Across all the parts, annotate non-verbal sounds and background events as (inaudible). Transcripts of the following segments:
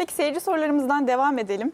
Peki seyirci sorularımızdan devam edelim.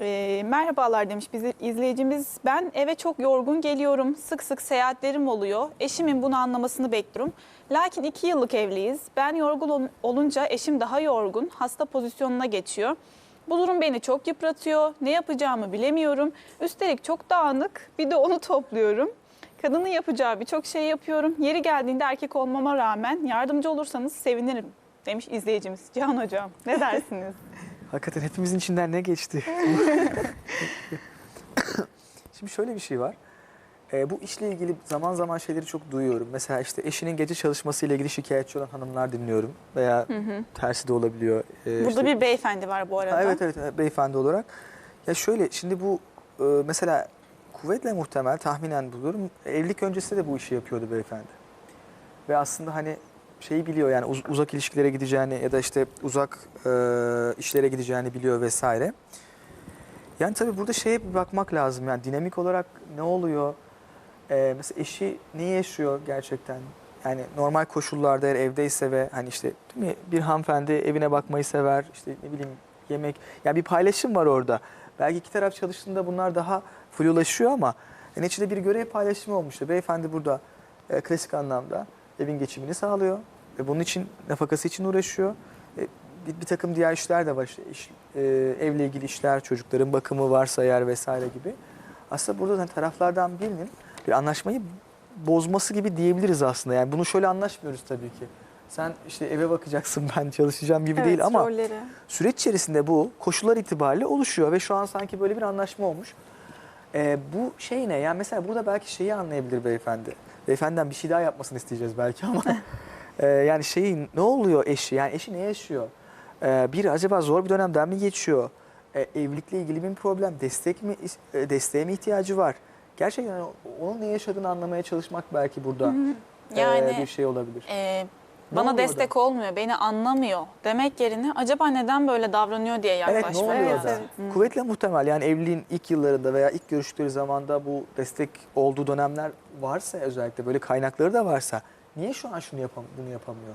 Ee, merhabalar demiş bizi izleyicimiz. Ben eve çok yorgun geliyorum. Sık sık seyahatlerim oluyor. Eşimin bunu anlamasını bekliyorum. Lakin iki yıllık evliyiz. Ben yorgun ol- olunca eşim daha yorgun. Hasta pozisyonuna geçiyor. Bu durum beni çok yıpratıyor. Ne yapacağımı bilemiyorum. Üstelik çok dağınık. Bir de onu (laughs) topluyorum. Kadının yapacağı birçok şey yapıyorum. Yeri geldiğinde erkek olmama rağmen yardımcı olursanız sevinirim demiş izleyicimiz. Cihan Hocam ne dersiniz? (laughs) Hakikaten hepimizin içinden ne geçti? (laughs) Şimdi şöyle bir şey var. Ee, bu işle ilgili zaman zaman şeyleri çok duyuyorum. Mesela işte eşinin gece çalışmasıyla ilgili şikayetçi olan hanımlar dinliyorum. Veya tersi de olabiliyor. Ee, Burada işte- bir beyefendi var bu arada. Ha, evet evet beyefendi olarak. Ya şöyle şimdi bu e, mesela kuvvetle muhtemel tahminen buluyorum. Evlilik öncesinde de bu işi yapıyordu beyefendi. Ve aslında hani şeyi biliyor yani uz- uzak ilişkilere gideceğini ya da işte uzak e, işlere gideceğini biliyor vesaire. Yani tabii burada şeye bir bakmak lazım yani dinamik olarak ne oluyor? E, mesela eşi ne yaşıyor gerçekten? Yani normal koşullarda eğer evdeyse ve hani işte değil mi bir hanımefendi evine bakmayı sever işte ne bileyim yemek yani bir paylaşım var orada. Belki iki taraf çalıştığında bunlar daha flulaşıyor ama neticede bir görev paylaşımı olmuştu. Beyefendi burada e, klasik anlamda evin geçimini sağlıyor ve bunun için nafakası için uğraşıyor. E, bir, bir takım diğer işler de var işte iş, e, evle ilgili işler, çocukların bakımı varsa eğer vesaire gibi. Aslında burada hani taraflardan birinin bir anlaşmayı bozması gibi diyebiliriz aslında. Yani bunu şöyle anlaşmıyoruz tabii ki. Sen işte eve bakacaksın (laughs) ben çalışacağım gibi Evet, değil ama rolleri. süreç içerisinde bu koşullar itibariyle oluşuyor ve şu an sanki böyle bir anlaşma olmuş. Ee, bu şey ne? Yani mesela burada belki şeyi anlayabilir beyefendi. Beyefendiden bir şey daha yapmasını isteyeceğiz belki ama (laughs) Ee, yani şeyi ne oluyor eşi? Yani eşi ne yaşıyor? Ee, bir acaba zor bir dönemden mi geçiyor? Ee, evlilikle ilgili bir problem, destek mi e, desteğe mi ihtiyacı var? Gerçekten onun ne yaşadığını anlamaya çalışmak belki burada e, Yani bir şey olabilir. e, bana destek olmuyor, beni anlamıyor demek yerine acaba neden böyle davranıyor diye Evet yaklaşmak. ne oluyor da? Kuvvetle muhtemel yani evliliğin ilk yıllarında veya ilk görüştükleri zamanda bu destek olduğu dönemler varsa özellikle böyle kaynakları da varsa niye şu an şunu yapam bunu yapamıyor?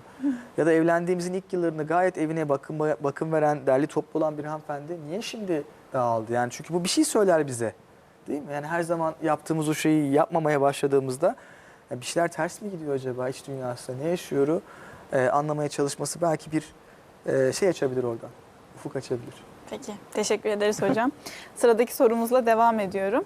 ya da evlendiğimizin ilk yıllarında gayet evine bakım bakım veren, derli toplu olan bir hanımefendi niye şimdi dağıldı? Yani çünkü bu bir şey söyler bize. Değil mi? Yani her zaman yaptığımız o şeyi yapmamaya başladığımızda ya bir şeyler ters mi gidiyor acaba iç dünyasında? Ne yaşıyor? Ee, anlamaya çalışması belki bir e, şey açabilir oradan. Ufuk açabilir. Peki, teşekkür ederiz hocam. Sıradaki sorumuzla devam ediyorum.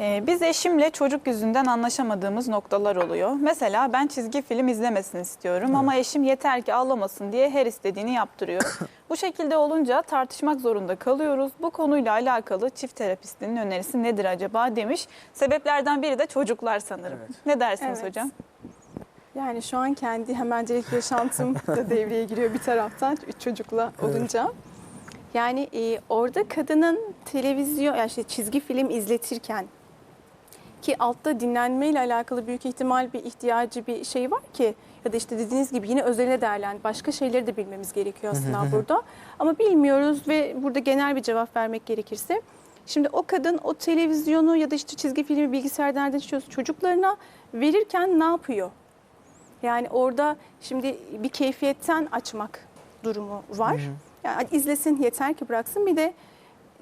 Ee, biz eşimle çocuk yüzünden anlaşamadığımız noktalar oluyor. Mesela ben çizgi film izlemesini istiyorum ama eşim yeter ki ağlamasın diye her istediğini yaptırıyor. (coughs) Bu şekilde olunca tartışmak zorunda kalıyoruz. Bu konuyla alakalı çift terapistinin önerisi nedir acaba demiş. Sebeplerden biri de çocuklar sanırım. Evet. Ne dersiniz Evet. hocam? Yani şu an kendi hemencelik yaşantım (laughs) da devreye giriyor bir taraftan üç çocukla olunca. Yani e, orada kadının televizyon, yani işte çizgi film izletirken ki altta dinlenmeyle alakalı büyük ihtimal bir ihtiyacı bir şey var ki ya da işte dediğiniz gibi yine özeline değerlen başka şeyleri de bilmemiz gerekiyor aslında burada. Ama bilmiyoruz ve burada genel bir cevap vermek gerekirse Şimdi o kadın o televizyonu ya da işte çizgi filmi bilgisayardan çıkıyorsa çocuklarına verirken ne yapıyor? Yani orada şimdi bir keyfiyetten açmak durumu var. Yani izlesin yeter ki bıraksın. Bir de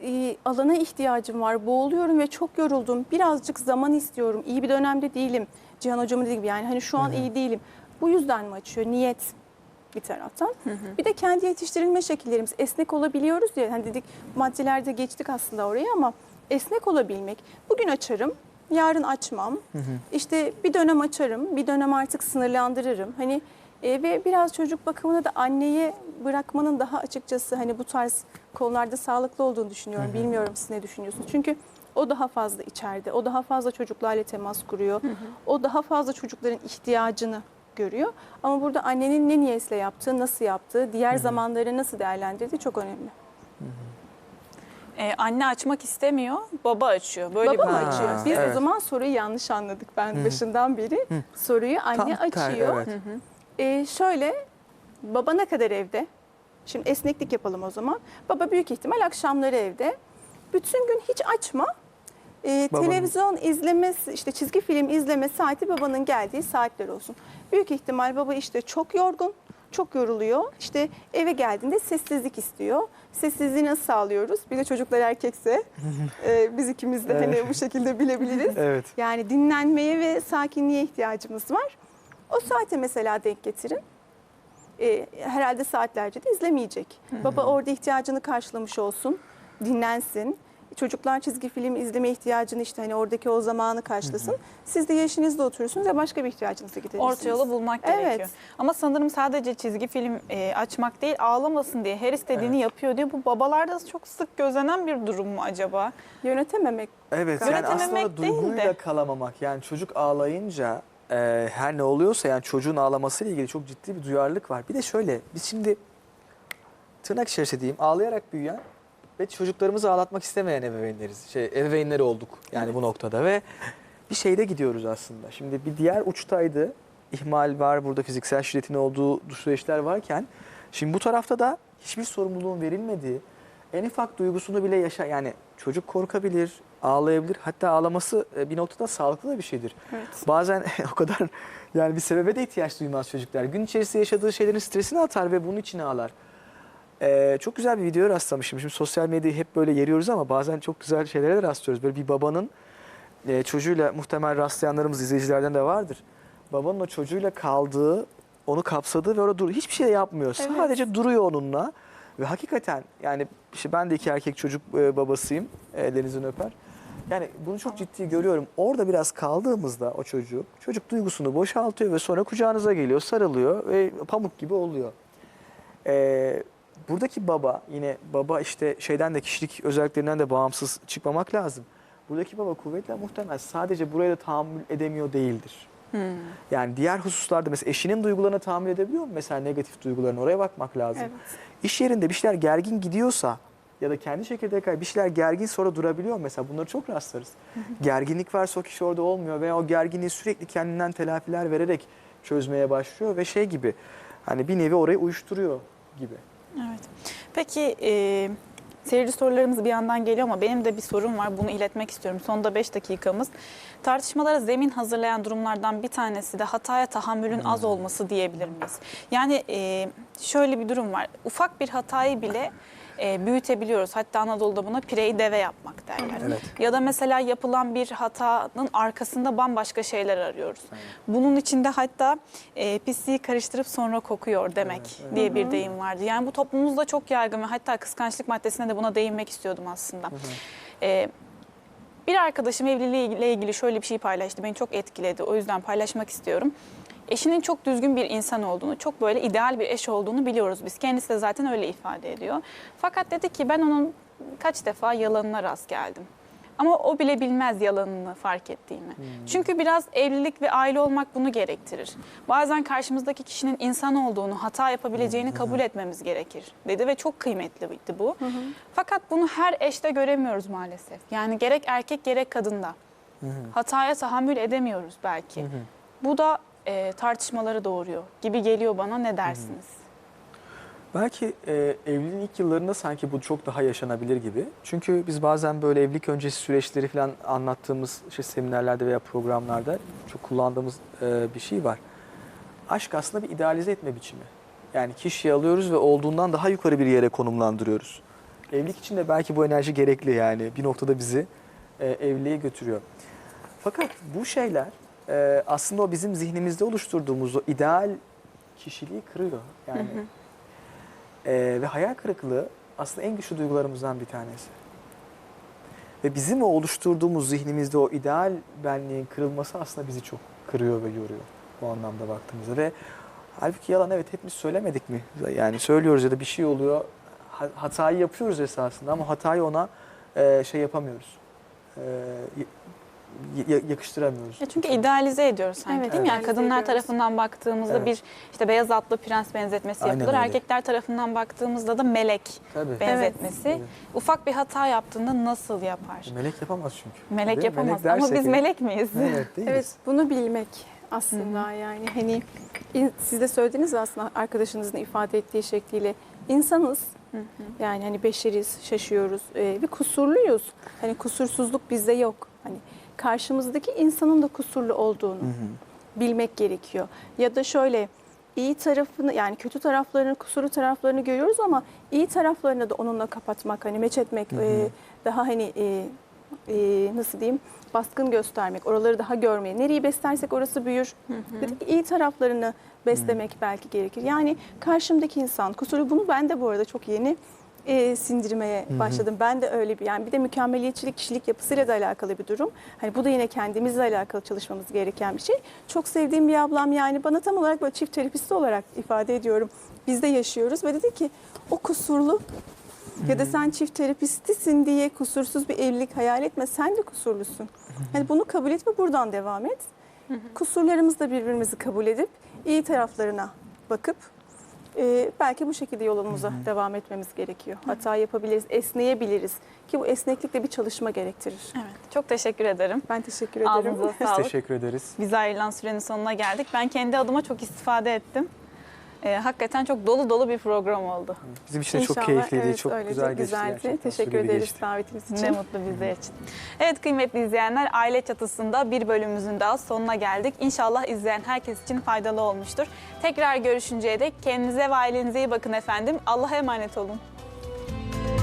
e, alana ihtiyacım var. Boğuluyorum ve çok yoruldum. Birazcık zaman istiyorum. İyi bir dönemde değilim. Cihan hocamın dediği gibi yani hani şu an iyi değilim. Bu yüzden mi açıyor? Niyet bir taraftan. Bir de kendi yetiştirilme şekillerimiz esnek olabiliyoruz ya. Hani dedik maddelerde geçtik aslında oraya ama esnek olabilmek. Bugün açarım, yarın açmam. İşte bir dönem açarım, bir dönem artık sınırlandırırım. Hani e, ve biraz çocuk bakımına da anneye bırakmanın daha açıkçası hani bu tarz konularda sağlıklı olduğunu düşünüyorum. Bilmiyorum siz ne düşünüyorsunuz? Çünkü o daha fazla içeride, o daha fazla çocuklarla temas kuruyor. O daha fazla çocukların ihtiyacını görüyor. Ama burada annenin ne niyetle yaptığı, nasıl yaptığı, diğer zamanları nasıl değerlendirdiği çok önemli. Ee, anne açmak istemiyor, baba açıyor. Böyle Baba bir mı Ha, açıyor? Biz evet. o zaman soruyu yanlış anladık. Ben başından beri soruyu anne Tam ter- açıyor. evet. Ee, şöyle, baba ne kadar evde? Şimdi esneklik yapalım o zaman. Baba büyük ihtimal akşamları evde. Bütün gün hiç açma. Ee, Babanın- televizyon izlemesi, işte çizgi film izleme saati babanın geldiği saatler olsun. Büyük ihtimal baba işte çok yorgun, çok yoruluyor. İşte eve geldiğinde sessizlik istiyor. Sessizliği nasıl sağlıyoruz? Bir de çocuklar erkekse (laughs) e, biz ikimiz de Evet. hani bu şekilde bilebiliriz. Evet. Yani dinlenmeye ve sakinliğe ihtiyacımız var. O saate mesela denk getirin. E, herhalde saatlerce de izlemeyecek. Baba orada ihtiyacını karşılamış olsun, dinlensin. Çocuklar çizgi film izleme ihtiyacını işte hani oradaki o zamanı karşılasın. Siz de yaşınızda oturuyorsunuz ve başka bir ihtiyacınızı giderirsiniz. Orta yolu bulmak Evet. gerekiyor. Ama sanırım sadece çizgi film e, açmak değil, ağlamasın diye her istediğini Evet. yapıyor diye bu babalarda çok sık gözlenen bir durum mu acaba? Yönetememek. Evet yani Yönetememek aslında değil duyguyla de- kalamamak yani çocuk ağlayınca e, her ne oluyorsa yani çocuğun ağlamasıyla ilgili çok ciddi bir duyarlılık var. Bir de şöyle biz şimdi tırnak içerisinde diyeyim ağlayarak büyüyen ve çocuklarımızı ağlatmak istemeyen ebeveynleriz. Şey, ebeveynleri olduk yani bu noktada ve bir şeyde gidiyoruz aslında. Şimdi bir diğer uçtaydı ihmal var burada fiziksel şiddetin olduğu süreçler varken şimdi bu tarafta da hiçbir sorumluluğun verilmediği en ufak duygusunu bile yaşa yani çocuk korkabilir, ağlayabilir. Hatta ağlaması e, bir noktada sağlıklı da bir şeydir. Evet. Bazen (laughs) o kadar yani bir sebebe de ihtiyaç duymaz çocuklar. Gün içerisinde yaşadığı şeylerin stresini atar ve bunun için ağlar. Ee, çok güzel bir videoya rastlamışım. Şimdi sosyal medyayı hep böyle yeriyoruz ama bazen çok güzel şeylere de rastlıyoruz. Böyle bir babanın e, çocuğuyla muhtemel rastlayanlarımız izleyicilerden de vardır. Babanın o çocuğuyla kaldığı, onu kapsadığı ve orada dur hiçbir şey yapmıyor. Evet. Sadece duruyor onunla. Ve hakikaten yani işte ben de iki erkek çocuk e, babasıyım. Ellerinizden öper. Yani bunu çok ciddi görüyorum. Orada biraz kaldığımızda o çocuk, çocuk duygusunu boşaltıyor ve sonra kucağınıza geliyor, sarılıyor ve pamuk gibi oluyor. Ee, buradaki baba yine baba işte şeyden de kişilik özelliklerinden de bağımsız çıkmamak lazım. Buradaki baba kuvvetle muhtemel sadece buraya da tahammül edemiyor değildir. Yani diğer hususlarda mesela eşinin duygularına tahammül edebiliyor mu? Mesela negatif duygularına oraya bakmak lazım. Evet. İş yerinde bir şeyler gergin gidiyorsa ya da kendi çekirdek bir şeyler gergin sonra durabiliyor mesela bunları çok rastlarız. Gerginlik varsa o kişi orada olmuyor veya o gerginliği sürekli kendinden telafiler vererek çözmeye başlıyor ve şey gibi hani bir nevi orayı uyuşturuyor gibi. Evet. Peki e, seyirci sorularımız bir yandan geliyor ama benim de bir sorum var. Bunu iletmek istiyorum. Sonda 5 dakikamız. Tartışmalara zemin hazırlayan durumlardan bir tanesi de hataya tahammülün az olması diyebilir miyiz? Yani e, şöyle bir durum var. Ufak bir hatayı bile e, büyütebiliyoruz. Hatta Anadolu'da buna pireyi deve yapmak derler. Evet. Ya da mesela yapılan bir hatanın arkasında bambaşka şeyler arıyoruz. Bunun içinde hatta e, pisliği karıştırıp sonra kokuyor demek diye bir deyim vardı. Yani bu toplumumuzda çok yaygın ve hatta kıskançlık maddesine de buna değinmek istiyordum aslında. E, bir arkadaşım evliliğiyle ilgili şöyle bir şey paylaştı. Beni çok etkiledi. O yüzden paylaşmak istiyorum. Eşinin çok düzgün bir insan olduğunu, çok böyle ideal bir eş olduğunu biliyoruz biz. Kendisi de zaten öyle ifade ediyor. Fakat dedi ki ben onun kaç defa yalanına rast geldim. Ama o bile bilmez yalanını fark ettiğimi. Çünkü biraz evlilik ve aile olmak bunu gerektirir. Bazen karşımızdaki kişinin insan olduğunu, hata yapabileceğini kabul etmemiz gerekir dedi ve çok kıymetliydi bu. Fakat bunu her eşte göremiyoruz maalesef. Yani gerek erkek gerek kadında. Hataya tahammül edemiyoruz belki. Bu da e, tartışmaları doğuruyor gibi geliyor bana. Ne dersiniz? Belki e, evliliğin ilk yıllarında sanki bu çok daha yaşanabilir gibi. Çünkü biz bazen böyle evlilik öncesi süreçleri falan anlattığımız işte seminerlerde veya programlarda çok kullandığımız e, bir şey var. Aşk aslında bir idealize etme biçimi. Yani kişiyi alıyoruz ve olduğundan daha yukarı bir yere konumlandırıyoruz. Evlilik için de belki bu enerji gerekli yani bir noktada bizi e, evliliğe götürüyor. Fakat bu şeyler e, aslında o bizim zihnimizde oluşturduğumuz o ideal kişiliği kırıyor. Yani ee, ve hayal kırıklığı aslında en güçlü duygularımızdan bir tanesi. Ve bizim o oluşturduğumuz zihnimizde o ideal benliğin kırılması aslında bizi çok kırıyor ve yoruyor bu anlamda baktığımızda. Ve halbuki yalan evet hepimiz söylemedik mi? Yani söylüyoruz ya da bir şey oluyor. ha- Hatayı yapıyoruz esasında ama hatayı ona e, şey yapamıyoruz. E, yakıştıramıyoruz. Ya çünkü idealize ediyoruz sanki Evet, değil mi? Yani kadınlar ediyoruz. tarafından baktığımızda Evet. bir işte beyaz atlı prens benzetmesi Aynen yapılır. öyle. Erkekler tarafından baktığımızda da melek Tabii. benzetmesi. Evet. Ufak bir hata yaptığında nasıl yapar? Melek yapamaz çünkü. Melek Değil yapamaz Melek ama biz melek miyiz? (laughs) Evet değiliz. Evet, bunu bilmek aslında yani hani siz de söylediniz aslında arkadaşınızın ifade ettiği şekliyle insanız. Yani hani beşeriz, şaşıyoruz e, ve kusurluyuz. Hani kusursuzluk bizde yok. Hani karşımızdaki insanın da kusurlu olduğunu bilmek gerekiyor. Ya da şöyle iyi tarafını yani kötü taraflarını, kusuru taraflarını görüyoruz ama iyi taraflarını da onunla kapatmak, hani meç etmek, e, daha hani e, e, nasıl diyeyim baskın göstermek, oraları daha görmeye. Nereyi beslersek orası büyür. Dedik ki iyi taraflarını beslemek belki gerekir. Yani karşımdaki insan kusuru bunu ben de bu arada çok yeni e, sindirmeye başladım. Ben de öyle bir yani bir de mükemmeliyetçilik kişilik yapısıyla da alakalı bir durum. Hani bu da yine kendimizle alakalı çalışmamız gereken bir şey. Çok sevdiğim bir ablam yani bana tam olarak böyle çift terapisti olarak ifade ediyorum. Biz de yaşıyoruz ve dedi ki o kusurlu ya da sen çift terapistisin diye kusursuz bir evlilik hayal etme. Sen de kusurlusun. Yani bunu kabul et ve buradan devam et. Kusurlarımızı da birbirimizi kabul edip iyi taraflarına bakıp e, belki bu şekilde yolumuza devam etmemiz gerekiyor. Hata yapabiliriz, esneyebiliriz ki bu esneklik de bir çalışma gerektirir. Evet. Çok teşekkür ederim. Ben teşekkür ederim. Ağzınıza Biz sağlık. teşekkür ederiz. Bize ayrılan sürenin sonuna geldik. Ben kendi adıma çok istifade ettim. Ee, hakikaten çok dolu dolu bir program oldu. Bizim için de çok keyifliydi, evet, çok güzel geçti güzeldi. gerçekten. Teşekkür ederiz geçti. davetiniz için. Ne mutlu bizler için. Evet kıymetli izleyenler aile çatısında bir bölümümüzün daha sonuna geldik. İnşallah izleyen herkes için faydalı olmuştur. Tekrar görüşünceye dek kendinize ve ailenize iyi bakın efendim. Allah'a emanet olun.